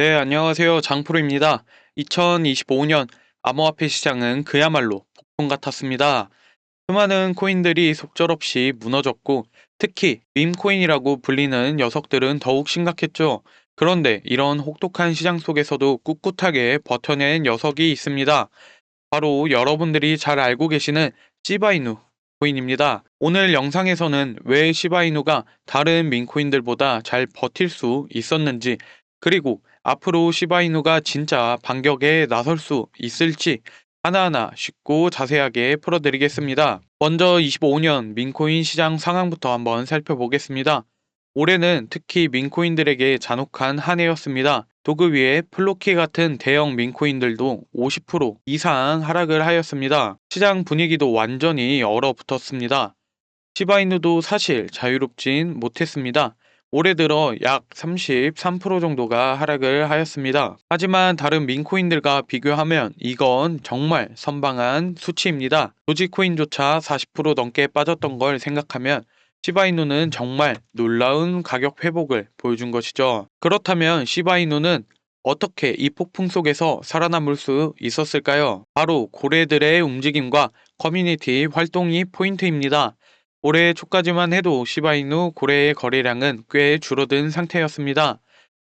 네, 안녕하세요. 장프로입니다. 2025년 암호화폐 시장은 그야말로 폭풍 같았습니다. 수많은 코인들이 속절없이 무너졌고, 특히 밈코인이라고 불리는 녀석들은 더욱 심각했죠. 그런데 이런 혹독한 시장 속에서도 꿋꿋하게 버텨낸 녀석이 있습니다. 바로 여러분들이 잘 알고 계시는 시바이누 코인입니다. 오늘 영상에서는 왜 시바이누가 다른 민코인들보다 잘 버틸 수 있었는지, 그리고 앞으로 시바이누가 진짜 반격에 나설 수 있을지 하나하나 쉽고 자세하게 풀어드리겠습니다. 먼저 25년 민코인 시장 상황부터 한번 살펴보겠습니다. 올해는 특히 민코인들에게 잔혹한 한 해였습니다. 도그 위에 플로키 같은 대형 민코인들도 50% 이상 하락을 하였습니다. 시장 분위기도 완전히 얼어붙었습니다. 시바이누도 사실 자유롭진 못했습니다. 올해 들어 약 33% 정도가 하락을 하였습니다. 하지만 다른 민코인들과 비교하면 이건 정말 선방한 수치입니다. 도지코인조차 40% 넘게 빠졌던 걸 생각하면 시바이누는 정말 놀라운 가격 회복을 보여준 것이죠. 그렇다면 시바이누는 어떻게 이 폭풍 속에서 살아남을 수 있었을까요? 바로 고래들의 움직임과 커뮤니티 활동이 포인트입니다. 올해 초까지만 해도 시바이누 고래의 거래량은 꽤 줄어든 상태였습니다.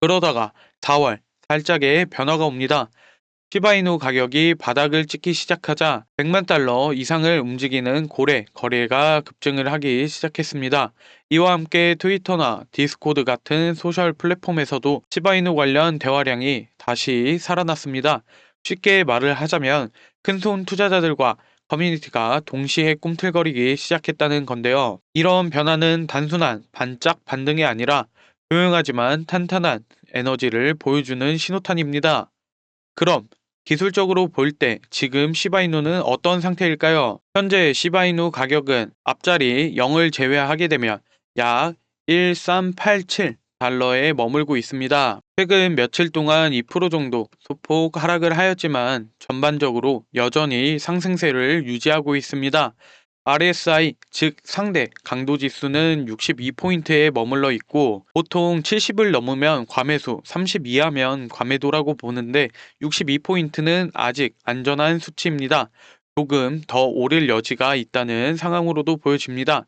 그러다가 4월 살짝의 변화가 옵니다. 시바이누 가격이 바닥을 찍기 시작하자 100만 달러 이상을 움직이는 고래 거래가 급증을 하기 시작했습니다. 이와 함께 트위터나 디스코드 같은 소셜 플랫폼에서도 시바이누 관련 대화량이 다시 살아났습니다. 쉽게 말을 하자면 큰손 투자자들과 커뮤니티가 동시에 꿈틀거리기 시작했다는 건데요. 이런 변화는 단순한 반짝 반등이 아니라 조용하지만 탄탄한 에너지를 보여주는 신호탄입니다. 그럼 기술적으로 볼 때 지금 시바이누는 어떤 상태일까요? 현재 시바이누 가격은 앞자리 0을 제외하게 되면 약 1387 달러에 머물고 있습니다. 최근 며칠 동안 2% 정도 소폭 하락을 하였지만 전반적으로 여전히 상승세를 유지하고 있습니다. RSI, 즉 상대 강도 지수는 62포인트에 머물러 있고 보통 70을 넘으면 과매수, 30 이하면 과매도라고 보는데 62포인트는 아직 안전한 수치입니다. 조금 더 오를 여지가 있다는 상황으로도 보여집니다.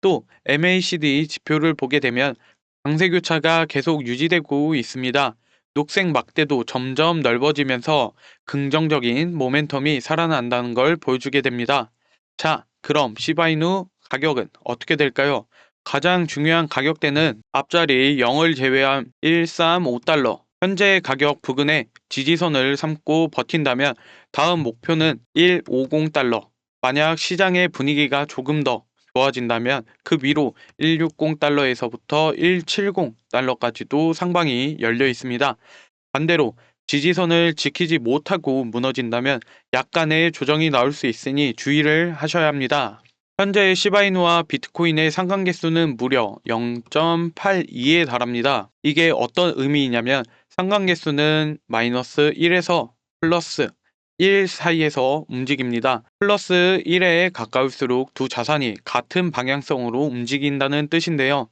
또 MACD 지표를 보게 되면 강세 교차가 계속 유지되고 있습니다. 녹색 막대도 점점 넓어지면서 긍정적인 모멘텀이 살아난다는 걸 보여주게 됩니다. 자, 그럼 시바이누 가격은 어떻게 될까요? 가장 중요한 가격대는 앞자리 0을 제외한 135달러. 현재 가격 부근에 지지선을 삼고 버틴다면 다음 목표는 150달러. 만약 시장의 분위기가 조금 더 좋아진다면 그 위로 160달러에서부터 170달러까지도 상방이 열려 있습니다. 반대로 지지선을 지키지 못하고 무너진다면 약간의 조정이 나올 수 있으니 주의를 하셔야 합니다. 현재 시바이누와 비트코인의 상관 개수는 무려 0.82에 달합니다. 이게 어떤 의미이냐면 상관 개수는 마이너스 1에서 플러스 1 사이에서 움직입니다. 플러스 1에 가까울수록 두 자산이 같은 방향성으로 움직인다는 뜻인데요.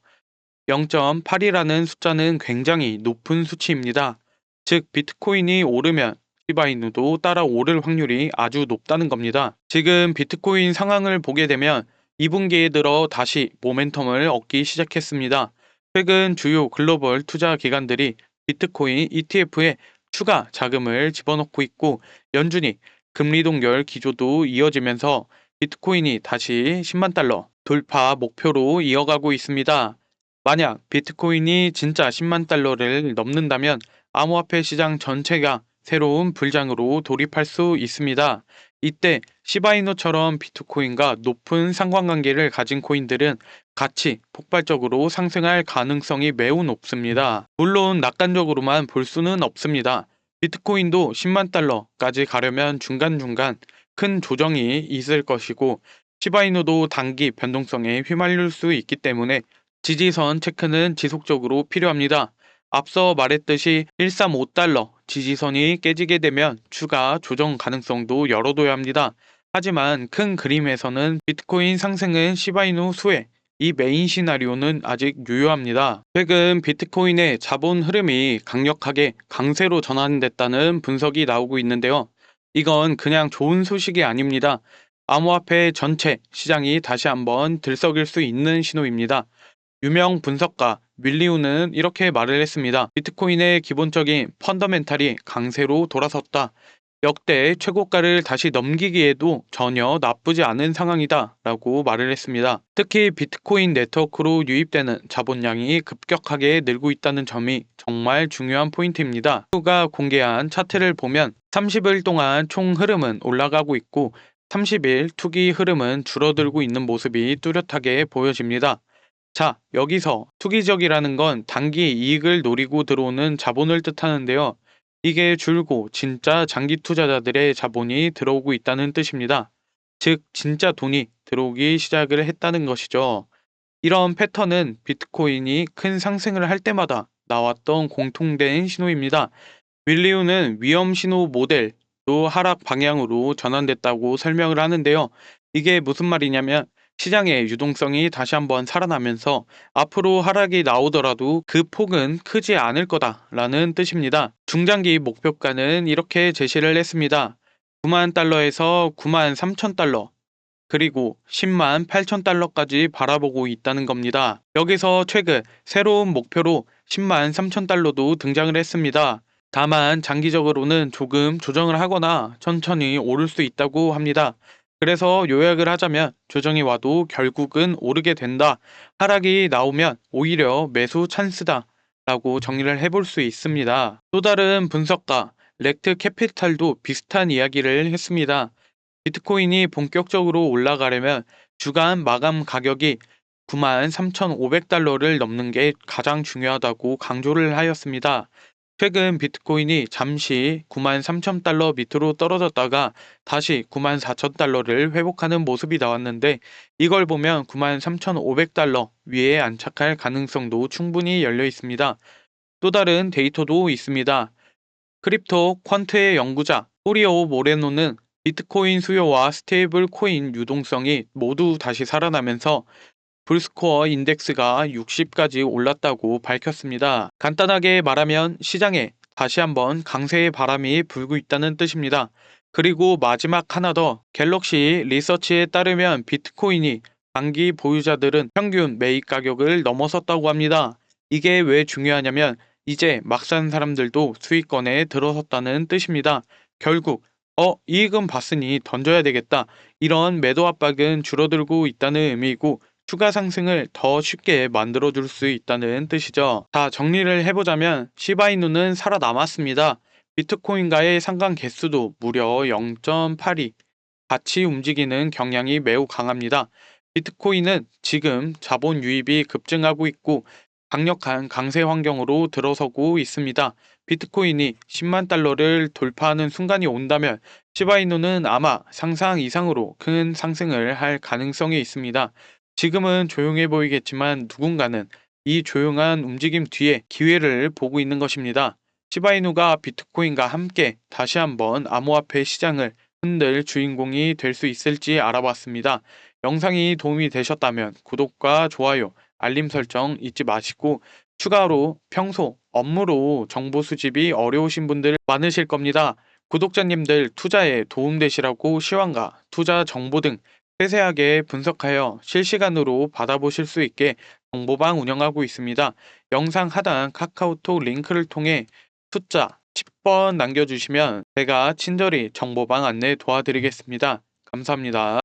0.8이라는 숫자는 굉장히 높은 수치입니다. 즉 비트코인이 오르면 시바이누도 따라 오를 확률이 아주 높다는 겁니다. 지금 비트코인 상황을 보게 되면 2분기에 들어 다시 모멘텀을 얻기 시작했습니다. 최근 주요 글로벌 투자 기관들이 비트코인 ETF에 추가 자금을 집어넣고 있고 연준이 금리 동결 기조도 이어지면서 비트코인이 다시 10만 달러 돌파 목표로 이어가고 있습니다. 만약 비트코인이 진짜 10만 달러를 넘는다면 암호화폐 시장 전체가 새로운 불장으로 돌입할 수 있습니다. 이때 시바이노처럼 비트코인과 높은 상관관계를 가진 코인들은 같이 폭발적으로 상승할 가능성이 매우 높습니다. 물론 낙관적으로만 볼 수는 없습니다. 비트코인도 10만 달러까지 가려면 중간중간 큰 조정이 있을 것이고 시바이노도 단기 변동성에 휘말릴 수 있기 때문에 지지선 체크는 지속적으로 필요합니다. 앞서 말했듯이 135달러 지지선이 깨지게 되면 추가 조정 가능성도 열어둬야 합니다. 하지만 큰 그림에서는 비트코인 상승은 시바이누 수혜 이 메인 시나리오는 아직 유효합니다. 최근 비트코인의 자본 흐름이 강력하게 강세로 전환됐다는 분석이 나오고 있는데요. 이건 그냥 좋은 소식이 아닙니다. 암호화폐 전체 시장이 다시 한번 들썩일 수 있는 신호입니다. 유명 분석가 윌리우는 이렇게 말을 했습니다. 비트코인의 기본적인 펀더멘탈이 강세로 돌아섰다. 역대 최고가를 다시 넘기기에도 전혀 나쁘지 않은 상황이다 라고 말을 했습니다. 특히 비트코인 네트워크로 유입되는 자본량이 급격하게 늘고 있다는 점이 정말 중요한 포인트입니다. 가 공개한 차트를 보면 30일 동안 총 흐름은 올라가고 있고 30일 투기 흐름은 줄어들고 있는 모습이 뚜렷하게 보여집니다. 자, 여기서 투기적이라는 건 단기 이익을 노리고 들어오는 자본을 뜻하는데요. 이게 줄고 진짜 장기 투자자들의 자본이 들어오고 있다는 뜻입니다. 즉, 진짜 돈이 들어오기 시작을 했다는 것이죠. 이런 패턴은 비트코인이 큰 상승을 할 때마다 나왔던 공통된 신호입니다. 윌리우는 위험 신호 모델도 하락 방향으로 전환됐다고 설명을 하는데요. 이게 무슨 말이냐면 시장의 유동성이 다시 한번 살아나면서 앞으로 하락이 나오더라도 그 폭은 크지 않을 거다라는 뜻입니다. 중장기 목표가는 이렇게 제시를 했습니다. 9만 달러에서 9만 3천 달러, 그리고 10만 8천 달러까지 바라보고 있다는 겁니다. 여기서 최근 새로운 목표로 10만 3천 달러도 등장을 했습니다. 다만 장기적으로는 조금 조정을 하거나 천천히 오를 수 있다고 합니다. 그래서 요약을 하자면 조정이 와도 결국은 오르게 된다. 하락이 나오면 오히려 매수 찬스다. 라고 정리를 해볼 수 있습니다. 또 다른 분석가 렉트 캐피탈도 비슷한 이야기를 했습니다. 비트코인이 본격적으로 올라가려면 주간 마감 가격이 93,500달러를 넘는 게 가장 중요하다고 강조를 하였습니다. 최근 비트코인이 잠시 93,000달러 밑으로 떨어졌다가 다시 94,000달러를 회복하는 모습이 나왔는데 이걸 보면 93,500달러 위에 안착할 가능성도 충분히 열려 있습니다. 또 다른 데이터도 있습니다. 크립토 퀀트의 연구자 호리오 모레노는 비트코인 수요와 스테이블 코인 유동성이 모두 다시 살아나면서 불스코어 인덱스가 60까지 올랐다고 밝혔습니다. 간단하게 말하면 시장에 다시 한번 강세의 바람이 불고 있다는 뜻입니다. 그리고 마지막 하나 더 갤럭시 리서치에 따르면 비트코인이 단기 보유자들은 평균 매입 가격을 넘어섰다고 합니다. 이게 왜 중요하냐면 이제 막 산 사람들도 수익권에 들어섰다는 뜻입니다. 결국 어 이익은 봤으니 던져야 되겠다 이런 매도 압박은 줄어들고 있다는 의미이고 추가 상승을 더 쉽게 만들어줄 수 있다는 뜻이죠. 자, 정리를 해보자면 시바이누는 살아남았습니다. 비트코인과의 상관 개수도 무려 0.82. 같이 움직이는 경향이 매우 강합니다. 비트코인은 지금 자본 유입이 급증하고 있고 강력한 강세 환경으로 들어서고 있습니다. 비트코인이 10만 달러를 돌파하는 순간이 온다면 시바이누는 아마 상상 이상으로 큰 상승을 할 가능성이 있습니다. 지금은 조용해 보이겠지만 누군가는 이 조용한 움직임 뒤에 기회를 보고 있는 것입니다. 시바이누가 비트코인과 함께 다시 한번 암호화폐 시장을 흔들 주인공이 될 수 있을지 알아봤습니다. 영상이 도움이 되셨다면 구독과 좋아요, 알림 설정 잊지 마시고 추가로 평소 업무로 정보 수집이 어려우신 분들 많으실 겁니다. 구독자님들 투자에 도움되시라고 시황과 투자 정보 등 세세하게 분석하여 실시간으로 받아보실 수 있게 정보방 운영하고 있습니다. 영상 하단 카카오톡 링크를 통해 숫자 10번 남겨주시면 제가 친절히 정보방 안내 도와드리겠습니다. 감사합니다.